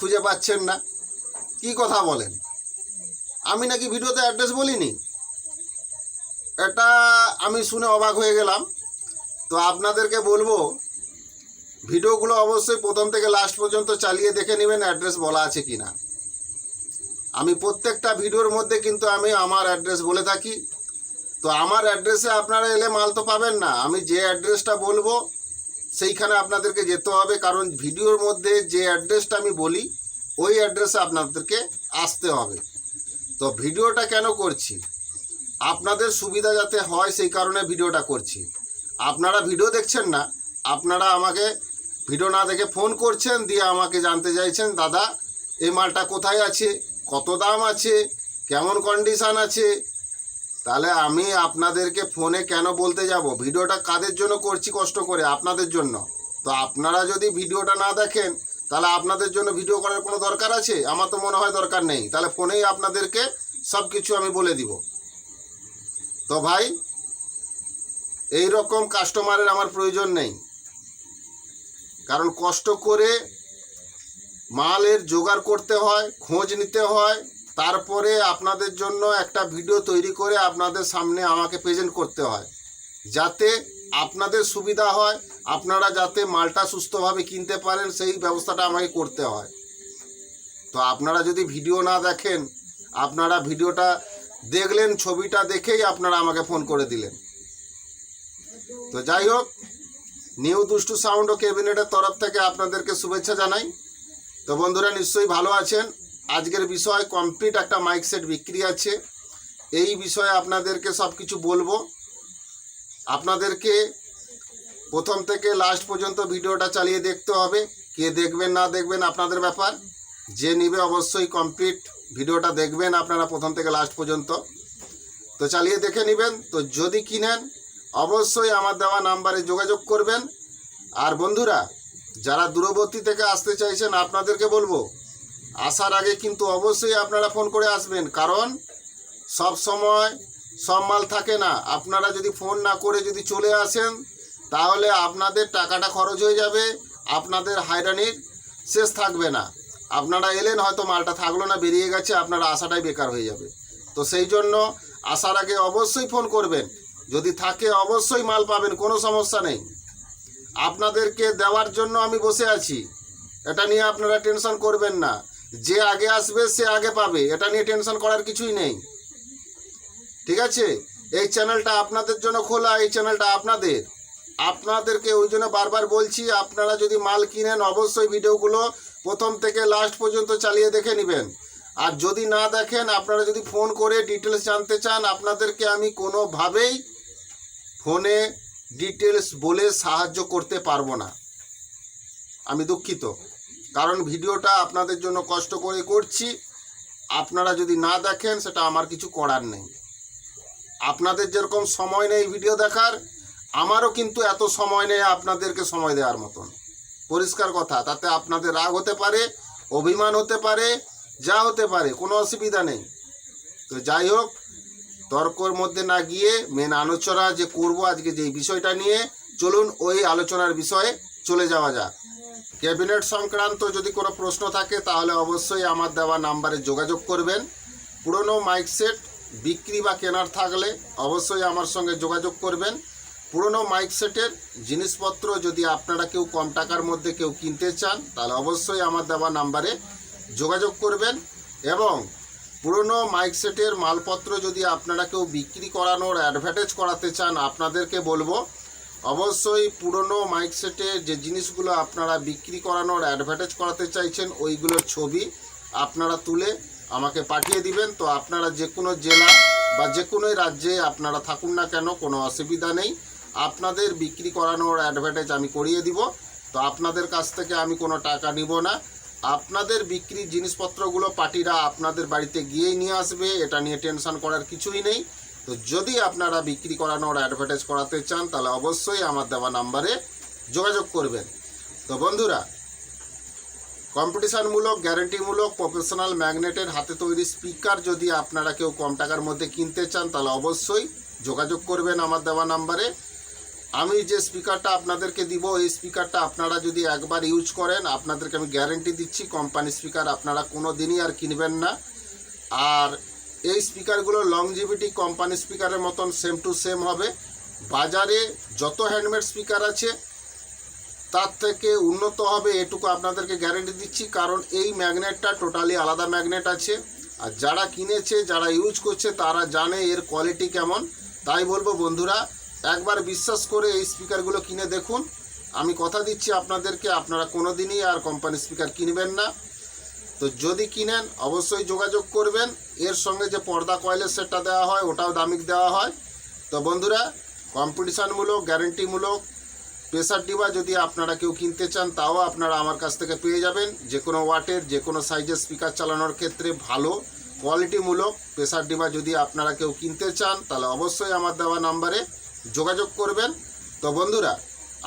খুঁজে পাচ্ছেন না? কি কথা বলেন? আমি নাকি ভিডিওতে অ্যাড্রেস বলিনি? এটা আমি শুনে অবাক হয়ে গেলাম। তো আপনাদেরকে বলব, ভিডিওগুলো অবশ্যই প্রথম থেকে লাস্ট পর্যন্ত চালিয়ে দেখে নেবেন অ্যাড্রেস বলা আছে কি না আমি প্রত্যেকটা ভিডিওর মধ্যে কিন্তু আমি আমার অ্যাড্রেস বলে থাকি। তো আমার অ্যাড্রেসে আপনারা এলে মাল তো পাবেন না। আমি যে অ্যাড্রেসটা বলব সেইখানে আপনাদেরকে যেতে হবে, কারণ ভিডিওর মধ্যে যে অ্যাড্রেসটা আমি বলি, ওই অ্যাড্রেসে আপনাদেরকে আসতে হবে। তো ভিডিওটা কেন করছি? আপনাদের সুবিধা যাতে হয় সেই কারণে ভিডিওটা করছি। আপনারা ভিডিও দেখছেন না, আপনারা আমাকে ভিডিও না দেখে ফোন করছেন, দিয়ে আমাকে জানতে চাইছেন, দাদা, এই মালটা কোথায় আছে? কত দাম আছে? কেমন কন্ডিশান আছে? তাহলে আমি আপনাদেরকে ফোনে কেন বলতে যাব? ভিডিওটা কাদের জন্য করছি কষ্ট করে? আপনাদের জন্য। তো আপনারা যদি ভিডিওটা না দেখেন, তাহলে আপনাদের জন্য ভিডিও করার কোনো দরকার আছে? আমার তো মনে হয় দরকার নেই। তাহলে ফোনেই আপনাদেরকে সব কিছু আমি বলে দিব। তো ভাই এই রকম কাস্টমারের আমার প্রয়োজন নেই। কারণ কষ্ট করে মালের জোগাড় করতে হয়, খোঁজ নিতে হয় তারপরে আপনাদের জন্য একটা ভিডিও তৈরি করে আপনাদের সামনে আমাকে প্রেজেন্ট করতে হয়। যাতে আপনাদের সুবিধা হয়, আপনারা যাতে মালটা সুস্থভাবে কিনতে পারেন, সেই ব্যবস্থাটা আমাকে করতে হয়। তো আপনারা যদি ভিডিও না দেখেন, আপনারা ভিডিওটা দেখলেন, ছবিটা দেখেই আপনারা আমাকে ফোন করে দিলেন। তো যাই হোক, নিউ দুষ্টু সাউন্ড ও ক্যাবিনেটের তরফ থেকে আপনাদেরকে শুভেচ্ছা জানাই। তো বন্ধুরা, নিশ্চয়ই ভালো আছেন। আজকের বিষয় কমপ্লিট একটা মাইক সেট বিক্রি আছে। এই বিষয়ে আপনাদেরকে সব কিছু বলব। আপনাদেরকে প্রথম থেকে লাস্ট পর্যন্ত ভিডিওটা চালিয়ে দেখতে হবে। কে দেখবেন, না দেখবেন, আপনাদের ব্যাপার। যে নিবে অবশ্যই কমপ্লিট ভিডিওটা দেখবেন আপনারা প্রথম থেকে লাস্ট পর্যন্ত। তো চালিয়ে দেখে নেবেন। তো যদি কিনেন, অবশ্যই আমার দেওয়া নাম্বারে যোগাযোগ করবেন। আর বন্ধুরা, যারা দূরবর্তী থেকে আসতে চাইছেন, আপনাদেরকে বলব আসার আগে কিন্তু অবশ্যই আপনারা ফোন করে আসবেন, কারণ সব সময় সব মাল থাকে না। আপনারা যদি ফোন না করে যদি চলে আসেন, তাহলে আপনাদের টাকাটা খরচ হয়ে যাবে, আপনাদের হায়রানির শেষ থাকবে না। আপনারা এলেন, হয়তো মালটা থাকল না, বেরিয়ে গেছে, আপনারা আসাটাই বেকার হয়ে যাবে। তো সেই জন্য আসার আগে অবশ্যই ফোন করবেন। যদি থাকে, অবশ্যই মাল পাবেন, কোনো সমস্যা নেই। আপনাদেরকে দেওয়ার জন্য আমি বসে আছি। এটা নিয়ে আপনারা টেনশন করবেন না। যে আগে আসবে, সে আগে পাবে। এটা নিয়ে টেনশন করার কিছুই নেই। ঠিক আছে? এই চ্যানেলটা আপনাদের জন্য খোলা, এই চ্যানেলটা আপনাদের। আপনাদেরকে ওই জন্য বারবার বলছি, আপনারা যদি মাল কিনেন, অবশ্যই ভিডিওগুলো প্রথম থেকে লাস্ট পর্যন্ত চালিয়ে দেখে নেবেন। আর যদি না দেখেন, আপনারা যদি ফোন করে ডিটেলস জানতে চান, আপনাদেরকে আমি কোনোভাবেই ফোনে ডিটেলস বলে সাহায্য করতে পারব না। আমি দুঃখিত। কারণ ভিডিওটা আপনাদের জন্য কষ্ট করে করছি। আপনারা যদি না দেখেন, সেটা আমার কিছু করার নেই। আপনাদের যেরকম সময় নেই ভিডিও দেখার, আমারও কিন্তু এত সময় নেই আপনাদেরকে সময় দেওয়ার মতন। পরিষ্কার কথা, তাতে আপনাদের রাগ হতে পারে, অভিমান হতে পারে, যা হতে পারে, কোনো অসুবিধা নেই। তো যাই হোক, তর্কর মধ্যে না গিয়ে মেন আলোচনা যে করব আজকে যে বিষয়টা নিয়ে, চলুন ওই আলোচনার বিষয়ে চলে যাওয়া যাক। ক্যাবিনেট সংক্রান্ত যদি কোনো প্রশ্ন থাকে, তাহলে অবশ্যই আমার দেওয়া নাম্বারে যোগাযোগ করবেন। পুরনো মাইক সেট, বিক্রি বা কেনার থাকলে অবশ্যই আমার সঙ্গে যোগাযোগ করবেন। পুরনো মাইক সেটের জিনিসপত্র যদি আপনারা কেউ কম টাকার মধ্যে কেউ কিনতে চান, তাহলে অবশ্যই আমার দেওয়া নাম্বারে যোগাযোগ করবেন। এবং পুরনো মাইক সেটের মালপত্র যদি আপনারা কেউ বিক্রি করানোর, অ্যাডভার্টাইজ করাতে চান, আপনাদেরকে বলব অবশ্যই পুরনো মাইক সেটের যে জিনিসগুলো আপনারা বিক্রি করানোর অ্যাডভার্টাইজ করাতে চাইছেন ওইগুলোর ছবি আপনারা তুলে আমাকে পাঠিয়ে দিবেন। তো আপনারা যে কোনো জেলা বা যে কোনো রাজ্যে আপনারা থাকুন না কেন, কোনো অসুবিধা নেই। আপনাদের বিক্রি করানোর অ্যাডভার্টাইজ আমি করিয়ে দিব। তো আপনাদের কাছ থেকে আমি কোনো টাকা নিব না। আপনাদের বিক্রি জিনিসপত্রগুলো পার্টিরা আপনাদের বাড়িতে গিয়েই নিয়ে আসবে, এটা নিয়ে টেনশন করার কিছুই নেই। তো যদি আপনারা বিক্রি করানোর অ্যাডভার্টাইজ করাতে চান, তাহলে অবশ্যই আমার দেওয়া নাম্বারে যোগাযোগ করবেন। তো বন্ধুরা কম্পিটিশনমূলক গ্যারেন্টিমূলক প্রফেশনাল ম্যাগনেটের হাতে তৈরি স্পিকার যদি আপনারা কেউ কম টাকার মধ্যে কিনতে চান, তাহলে অবশ্যই যোগাযোগ করবেন আমার দেওয়া নাম্বারে। আমি যে স্পিকারটা আপনাদেরকে দিব, এই স্পিকারটা আপনারা যদি একবার ইউজ করেন, আপনাদেরকে আমি গ্যারেন্টি দিচ্ছি কোম্পানি স্পিকার আপনারা কোনো দিনই আর কিনবেন না। আর এই স্পিকারগুলো লংজিভিটি কোম্পানি স্পিকারের মতন সেম টু সেম হবে। বাজারে যত হ্যান্ডমেড স্পিকার আছে, তার থেকে উন্নত হবে এটুকু আপনাদেরকে গ্যারেন্টি দিচ্ছি, কারণ এই ম্যাগনেটটা টোটালি আলাদা ম্যাগনেট আছে। আর যারা কিনেছে, যারা ইউজ করছে, তারা জানে এর কোয়ালিটি কেমন। তাই বলব বন্ধুরা, একবার বিশ্বাস করে এই স্পিকারগুলো কিনে দেখুন। আমি কথা দিচ্ছি আপনাদেরকে, আপনারা কোনো দিনই আর কোম্পানি স্পিকার কিনবেন না। তো যদি কিনেন, অবশ্যই যোগাযোগ করবেন। এর সঙ্গে যে পর্দা কয়েলের সেটটা দেওয়া হয়, ওটাও দামিক দেওয়া হয়। তো বন্ধুরা কম্পিটিশানমূলক গ্যারেন্টিমূলক প্রেসার ডিবা যদি আপনারা কেউ কিনতে চান, তাও আপনারা আমার কাছ থেকে পেয়ে যাবেন। যে কোনো ওয়াটের, যে কোনো সাইজের স্পিকার চালানোর ক্ষেত্রে ভালো কোয়ালিটিমূলক প্রেসার ডিবা যদি আপনারা কেউ কিনতে চান, তাহলে অবশ্যই আমার দেওয়া নাম্বারে যোগাযোগ করবেন। তো বন্ধুরা,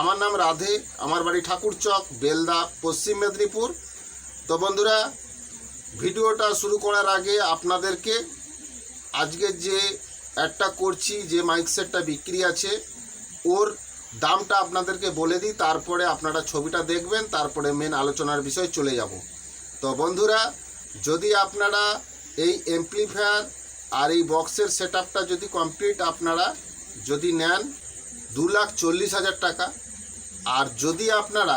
আমার নাম রাধে, আমার বাড়ি ঠাকুরচক, বেলদা, পশ্চিম মেদিনীপুর। তো বন্ধুরা ভিডিওটা শুরু করার আগে আপনাদেরকে আজকে যে অ্যাডটা করছি, যে মাইক সেটটা বিক্রি আছে, ওর দামটা আপনাদেরকে বলে দিই, তারপরে আপনারা ছবিটা দেখবেন, তারপরে মেন আলোচনার বিষয় চলে যাব। তো বন্ধুরা, যদি আপনারা এই এমপ্লিফায়ার আর এই বক্সের সেট যদি কমপ্লিট আপনারা যদি নেন দু লাখ চল্লিশ হাজার টাকা। আর যদি আপনারা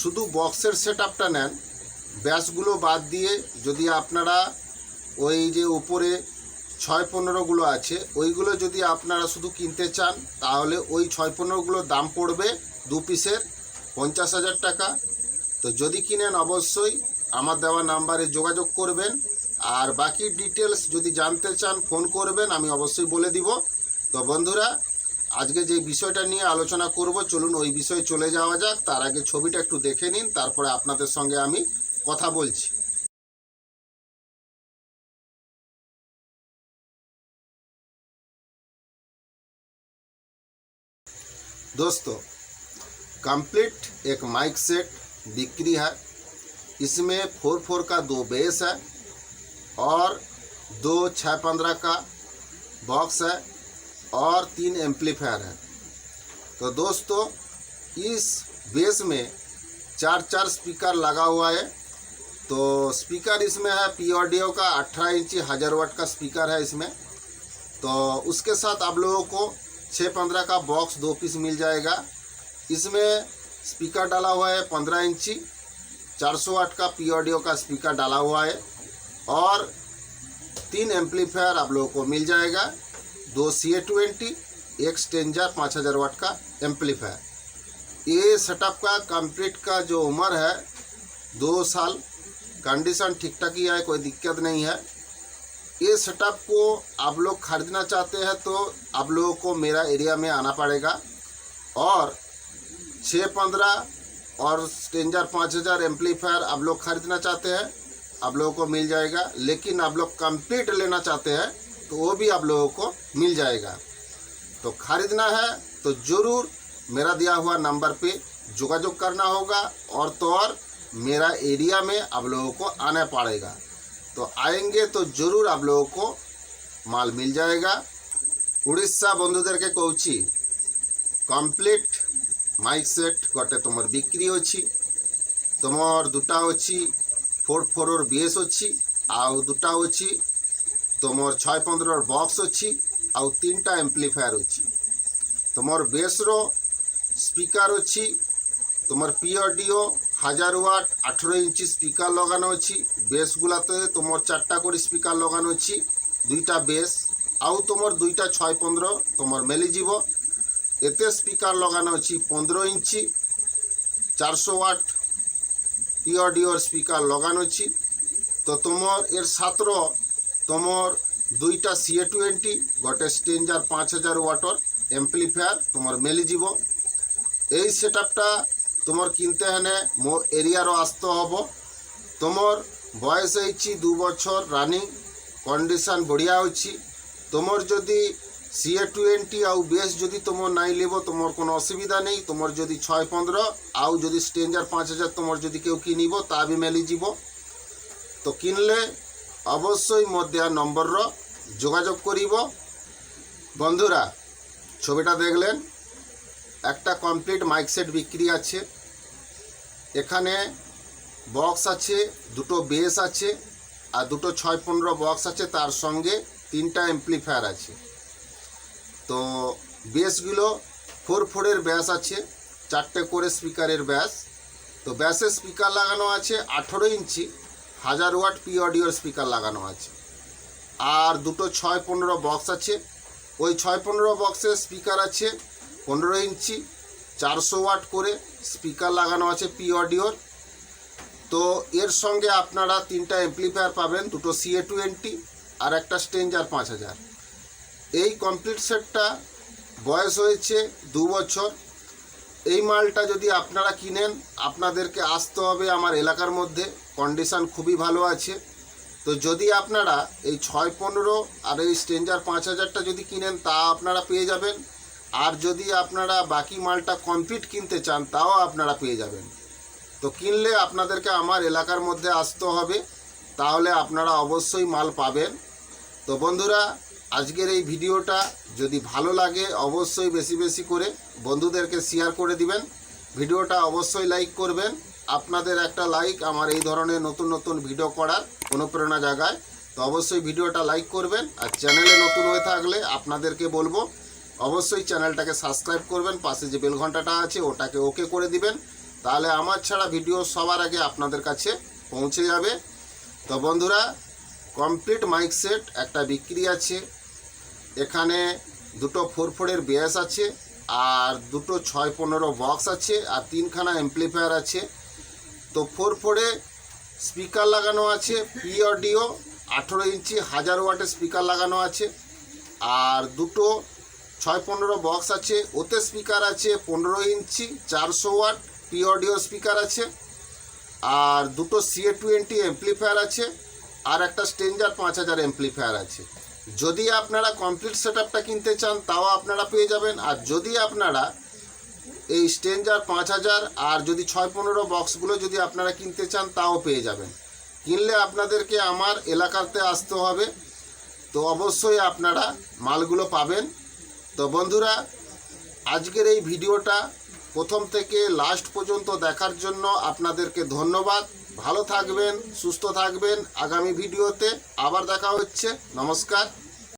শুধু বক্সের সেট নেন ব্যাসগুলো বাদ দিয়ে যদি আপনারা ওই যে উপরে ছয় পনেরোগুলো আছে, ওইগুলো যদি আপনারা শুধু কিনতে চান, তাহলে ওই ছয় পনেরোগুলোর দাম পড়বে দু পিসের পঞ্চাশ হাজার টাকা। তো যদি কিনেন অবশ্যই আমার দেওয়া নাম্বারে যোগাযোগ করবেন, আর বাকি ডিটেলস যদি জানতে চান, ফোন করবেন, আমি অবশ্যই বলে দিব। তো বন্ধুরা, আজকে যে বিষয়টা নিয়ে আলোচনা করব, চলুন ওই বিষয়ে চলে যাওয়া যাক। তার আগে ছবিটা একটু দেখে নিন, তারপরে আপনাদের সঙ্গে আমি কথা বলছি दोस्तों कंप्लीट एक माइक सेट बिक्री है इसमें फोर फोर का दो बेस है और दो छः पंद्रह का बॉक्स है और तीन एम्पलीफायर है तो दोस्तों इस बेस में चार चार स्पीकर लगा हुआ है तो स्पीकर इसमें है पी ऑडियो का 18 इंची हज़ार वाट का स्पीकर है इसमें। तो उसके साथ आप लोगों को छः पंद्रह का बॉक्स दो पीस मिल जाएगा। इसमें स्पीकर डाला हुआ है पंद्रह इंची, चार सौ वाट का पी ऑडियो का स्पीकर डाला हुआ है और तीन एम्पलीफायर आप लोगों को मिल जाएगा। दो सी ए ट्वेंटी एक स्टेंजर पाँच हज़ार वाट का एम्पलीफायर। ये सेटअप का कंप्लीट का जो उम्र है, दो साल। कंडीशन ठीक ठाक ही है, कोई दिक्कत नहीं है। ये सेटअप को आप लोग खरीदना चाहते हैं तो आप लोगों को मेरा एरिया में आना पड़ेगा। और छः पंद्रह और स्टेंजर पाँच हज़ार एम्पलीफायर आप लोग खरीदना चाहते हैं, आप लोगों को मिल जाएगा। लेकिन आप लोग कंप्लीट लेना चाहते हैं तो वो भी आप लोगों को मिल जाएगा। तो खरीदना है तो ज़रूर मेरा दिया हुआ नंबर पे जोगाजोग करना होगा। और तो और मेरा एरिया में आप लोगों को आना पड़ेगा। तो आएँगे तो ज़रूर आप लोगों को माल मिल जाएगा। उड़ीसा बंधु दे के कह कंप्लीट माइक सेट गोटे तुम बिक्री अच्छी तुम दुटा अच्छी फोर फोर बीएस अच्छी आउ दुटा अच्छी तुम छः पंद्रह बक्स अच्छी आउ तीन टा एम्प्लीफायर अच्छी तुम बेस्र स्पीकर अच्छी तुम पीओ डीओ হাজার ওয়াট, আঠেরো ইঞ্চি স্পিকার লাগানো আছে। বেসগুলাতে তোমার চারটা করে স্পিকার লাগানো আছে। দুইটা বেস আউ তোমার দুইটা ছয় পনেরো তোমার মেলে যাব। এতে স্পিকার লাগানো আছে পনেরো ইঞ্চি। চারশো ওয়াট ইয়র ডিওর স্পিকার লাগানো আছে। তো তোমার এর সাতর তোমার দুইটা সিএ টোয়েন্টি, গোটে স্টেঞ্জার পাঁচ হাজার ওয়াটর এমপ্লিফায়ার তোমার মেলে যাব। এই সেট আপটা তোমার কিনতে হেনে মো এরিয়ার আসতে হব। তোমার বয়স হয়েছি দু বছর, রানিং কন্ডিশন বঢ়িয়া অছি তোমার যদি সিএ টোয়েন্টি আউ বেস যদি তোমার নাই লিব, তোমার কোনো অসুবিধা নেই। তোমার যদি ছয় পনেরো, আউ যদি স্টেঞ্জার পাঁচ হাজার তোমার যদি কেউ কিনিব, তা বি মিলিଯିବ তো কিনলে অবশ্যই মোর দেওয়া নম্বরর যোগাযোগ করিব। বন্ধুরা, ছবিটা দেখলেন। একটা কমপ্লিট মাইক সেট বিক্রি আছে। এখানে বক্স আছে, দুটো বেস আছে, আর দুটো ছয় পনেরো বক্স আছে, তার সঙ্গে তিনটা এমপ্লিফায়ার আছে। তো বেসগুলো ফোর ফোরের ব্যাস আছে, চারটে করে স্পিকারের ব্যাস। তো ব্যাসের স্পিকার লাগানো আছে আঠেরো ইঞ্চি, হাজার ওয়াট পি অডিওর স্পিকার লাগানো আছে। আর দুটো ছয় পনেরো বক্স আছে, ওই ছয় পনেরো বক্সের স্পিকার আছে পনেরো ইঞ্চি, চারশো ওয়াট করে স্পিকার লাগানো আছে পি অডিওর তো এর সঙ্গে আপনারা তিনটা এমপ্লিফায়ার পাবেন, দুটো সিএ টোয়েন্টি আর একটা স্টেঞ্জার পাঁচ হাজার। এই কমপ্লিট সেটটা বয়স হয়েছে দু বছর। এই মালটা যদি আপনারা কিনেন, আপনাদেরকে আসতে হবে আমার এলাকার মধ্যে কন্ডিশন খুবই ভালো আছে। তো যদি আপনারা এই ছয় পনেরো আর এই স্ট্রেঞ্জার পাঁচ হাজারটা যদি কিনেন, তা আপনারা পেয়ে যাবেন। আর যদি আপনারা বাকি মালটা কমপ্লিট কিনতে চান, তাও আপনারা পেয়ে যাবেন। তো কিনলে আপনাদেরকে আমার এলাকার মধ্যে আসতে হবে, তাহলে আপনারা অবশ্যই মাল পাবেন। তো বন্ধুরা, আজকের এই ভিডিওটা যদি ভালো লাগে, অবশ্যই বেশি বেশি করে বন্ধুদেরকে শেয়ার করে দিবেন। ভিডিওটা অবশ্যই লাইক করবেন। আপনাদের একটা লাইক আমার এই ধরনের নতুন নতুন ভিডিও করার অনুপ্রেরণা জাগায়। তো অবশ্যই ভিডিওটা লাইক করবেন। আর চ্যানেলে নতুন হয়ে থাকলে আপনাদেরকে বলব অবশ্যই চ্যানেলটাকে সাবস্ক্রাইব করবেন, পাশে যে বেল ঘন্টাটা আছে ওটাকে ওকে করে দিবেন। তাহলে আমার ছাড়া ভিডিও সবার আগে আপনাদের কাছে পৌঁছে যাবে। তো বন্ধুরা কমপ্লিট মাইক সেট একটা বিক্রি আছে। এখানে দুটো ফোর ফোরের বেস আছে আর দুটো ছয় পনেরো বক্স আছে আর তিনখানা এমপ্লিফায়ার আছে। তো ফোর ফোরে স্পিকার লাগানো আছে পি অডিও আঠেরো ইঞ্চি হাজার ওয়াটের স্পিকার লাগানো আছে। আর দুটো ছয় পনেরো বক্স আছে, ওতে স্পিকার আছে পনেরো ইঞ্চি, চারশো ওয়াট পি অডিও স্পিকার আছে, আর দুটো সিএ টোয়েন্টি এমপ্লিফায়ার আছে, আর একটা স্টেঞ্জার পাঁচ হাজার এমপ্লিফায়ার আছে। যদি আপনারা কমপ্লিট সেট কিনতে চান, তাও আপনারা পেয়ে যাবেন, আর যদি আপনারা এই স্টেঞ্জার পাঁচ হাজার আর যদি ছয় পনেরো বক্সগুলো যদি আপনারা কিনতে চান, তাও পেয়ে যাবেন। কিনলে আপনাদেরকে আমার এলাকাতে আসতে হবে, তো অবশ্যই আপনারা মালগুলো পাবেন। তো বন্ধুরা, আজকের এই ভিডিওটা প্রথম থেকে লাস্ট পর্যন্ত দেখার জন্য আপনাদেরকে ধন্যবাদ। ভালো থাকবেন, সুস্থ থাকবেন। আগামী ভিডিওতে আবার দেখা হচ্ছে। নমস্কার।